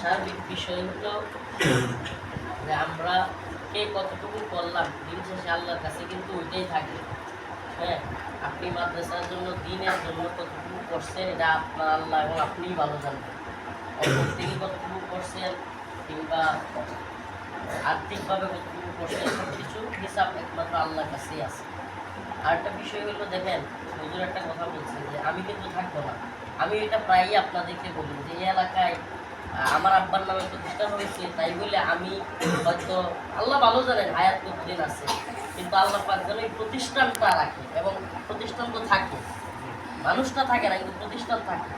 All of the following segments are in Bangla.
সার্বিক বিষয় হলো যে আমরা কে কতটুকু করলাম? দিন শেষে আল্লাহর কাছে কিন্তু ওইটাই থাকে। হ্যাঁ আপনি মাদ্রাসার জন্য, দিনের জন্য কতটুকু করছেন, এটা আপনার আল্লাহ এবং আপনিই ভালো জানবেন অপর থেকে কতটুকু করছেন, কিংবা আর্থিকভাবে কিছু হিসাব একমাত্র আল্লাহর কাছেই আছে। আর একটা বিষয় হলো, দেখেন, হুজুর একটা কথা বলছে যে, আমি কিন্তু থাকব না। আমি এটা প্রায়ই আপনাদেরকে বলি যে, এই এলাকায় আমার আব্বার নামে প্রতিষ্ঠান হয়েছে, তাই বলে আমি হয়তো, আল্লাহ ভালো জানেন, হায়াত কতদিন আছে। কিন্তু আল্লাহ পাক যেন প্রতিষ্ঠানটা রাখে এবং প্রতিষ্ঠান তো থাকে। মানুষটা থাকে না, কিন্তু প্রতিষ্ঠান থাকে।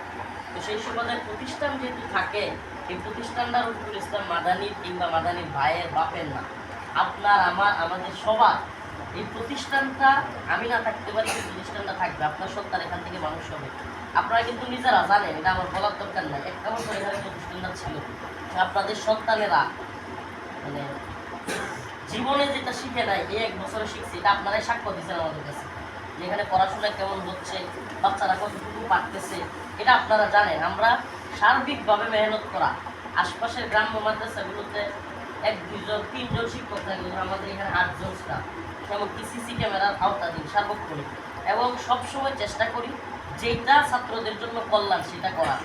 তো সেই সুবাদে প্রতিষ্ঠান যেহেতু থাকে এই প্রতিষ্ঠানটা রুকুল ইসলাম মাদানির কিংবা মাদানির ভাইয়ের বাপের না আপনার, আমার, আমাদের সবার এই প্রতিষ্ঠানটা, আমি না থাকতে পারি, এই প্রতিষ্ঠানটা থাকবে। আপনার সন্তান এখান থেকে মানুষ হবে। আপনারা কিন্তু নিজেরা জানেন, এটা আমার বলার দরকার নাই। একটা বছর এখানে প্রতিষ্ঠানটা ছিল। আপনাদের সন্তানেরা মানে জীবনে যেটা শিখে নাই, এই এক বছরে শিখছি, এটা আপনারাই সাক্ষ্য দিচ্ছেন আমাদের কাছে। যে এখানে পড়াশোনা কেমন হচ্ছে, বাচ্চারা কতটুকু পারতেছে, এটা আপনারা জানেন। আমরা সার্বিকভাবে মেহনত করা। আশপাশের গ্রাম্য মাদ্রাসাগুলোতে এক দুজন তিনজন শিক্ষক থাকে আমাদের এখানে আটজন স্টাফ এমনকি সিসি ক্যামেরার আওতাধীন, সার্বক্ষণিক। এবং সবসময় চেষ্টা করি যেটা ছাত্রদের জন্য কল্যাণ, সেটা করা